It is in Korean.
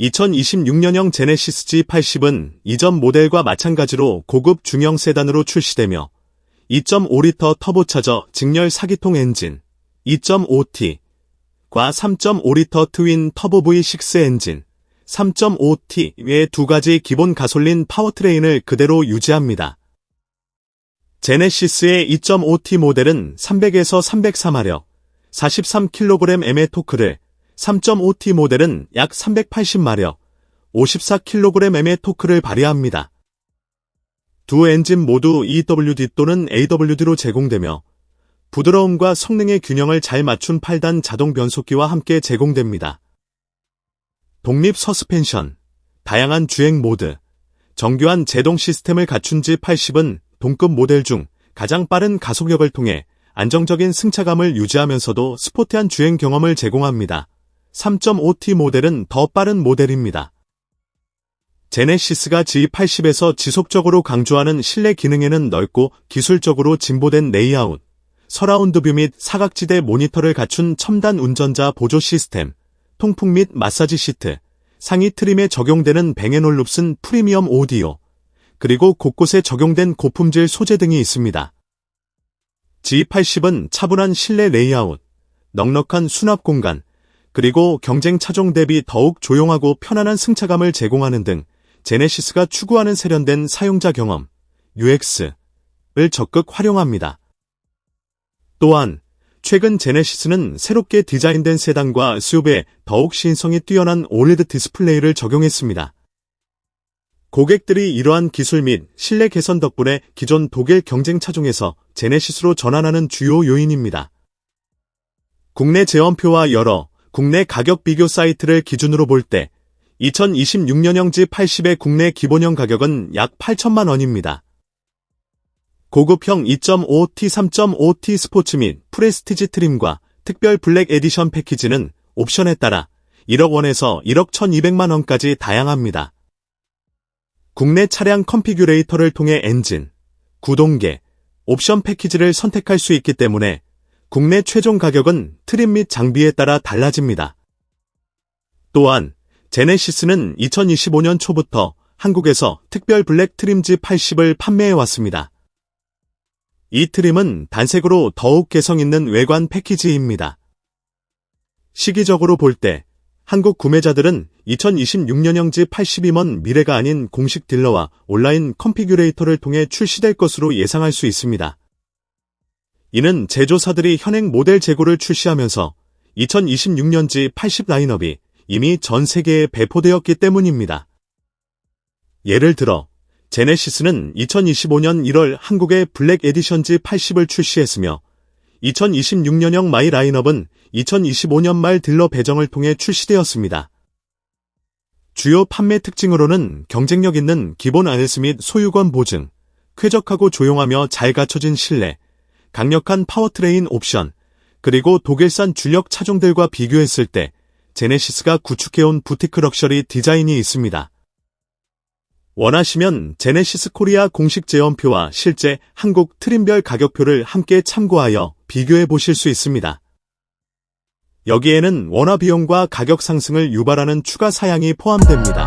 2026년형 제네시스 G80은 이전 모델과 마찬가지로 고급 중형 세단으로 출시되며 2.5리터 터보차저 직렬 4기통 엔진, 2.5T, 과 3.5리터 트윈 터보 V6 엔진, 3.5T 외두 가지 기본 가솔린 파워트레인을 그대로 유지합니다. 제네시스의 2.5T 모델은 300에서 304마력, 43kgm의 토크를 3.5T 모델은 약 380마력, 54kgm의 토크를 발휘합니다. 두 엔진 모두 EWD 또는 AWD로 제공되며 부드러움과 성능의 균형을 잘 맞춘 8단 자동 변속기와 함께 제공됩니다. 독립 서스펜션, 다양한 주행 모드, 정교한 제동 시스템을 갖춘 G80은 동급 모델 중 가장 빠른 가속력을 통해 안정적인 승차감을 유지하면서도 스포티한 주행 경험을 제공합니다. 3.5T 모델은 더 빠른 모델입니다. 제네시스가 G80에서 지속적으로 강조하는 실내 기능에는 넓고 기술적으로 진보된 레이아웃, 서라운드 뷰 및 사각지대 모니터를 갖춘 첨단 운전자 보조 시스템, 통풍 및 마사지 시트, 상위 트림에 적용되는 뱅앤올룹슨 프리미엄 오디오, 그리고 곳곳에 적용된 고품질 소재 등이 있습니다. G80은 차분한 실내 레이아웃, 넉넉한 수납 공간, 그리고 경쟁 차종 대비 더욱 조용하고 편안한 승차감을 제공하는 등 제네시스가 추구하는 세련된 사용자 경험, UX를 적극 활용합니다. 또한 최근 제네시스는 새롭게 디자인된 세단과 SUV에 더욱 신성이 뛰어난 OLED 디스플레이를 적용했습니다. 고객들이 이러한 기술 및 실내 개선 덕분에 기존 독일 경쟁 차종에서 제네시스로 전환하는 주요 요인입니다. 국내 제원표와 여러 국내 가격 비교 사이트를 기준으로 볼 때 2026년형 G80의 국내 기본형 가격은 약 8천만 원입니다. 고급형 2.5T, 3.5T 스포츠 및 프레스티지 트림과 특별 블랙 에디션 패키지는 옵션에 따라 1억 원에서 1억 1200만 원까지 다양합니다. 국내 차량 컨피규레이터를 통해 엔진, 구동계, 옵션 패키지를 선택할 수 있기 때문에 국내 최종 가격은 트림 및 장비에 따라 달라집니다. 또한 제네시스는 2025년 초부터 한국에서 특별 블랙 트림 G80을 판매해 왔습니다. 이 트림은 단색으로 더욱 개성 있는 외관 패키지입니다. 시기적으로 볼 때 한국 구매자들은 2026년형 G82먼 미래가 아닌 공식 딜러와 온라인 컨피규레이터를 통해 출시될 것으로 예상할 수 있습니다. 이는 제조사들이 현행 모델 재고를 출시하면서 2026년지 80 라인업이 이미 전 세계에 배포되었기 때문입니다. 예를 들어 제네시스는 2025년 1월 한국의 블랙 에디션지 80을 출시했으며 2026년형 마이 라인업은 2025년 말 딜러 배정을 통해 출시되었습니다. 주요 판매 특징으로는 경쟁력 있는 기본 안에스 및 소유권 보증, 쾌적하고 조용하며 잘 갖춰진 실내, 강력한 파워트레인 옵션, 그리고 독일산 주력 차종들과 비교했을 때 제네시스가 구축해온 부티크 럭셔리 디자인이 있습니다. 원하시면 제네시스 코리아 공식 제원표와 실제 한국 트림별 가격표를 함께 참고하여 비교해 보실 수 있습니다. 여기에는 원화 비용과 가격 상승을 유발하는 추가 사양이 포함됩니다.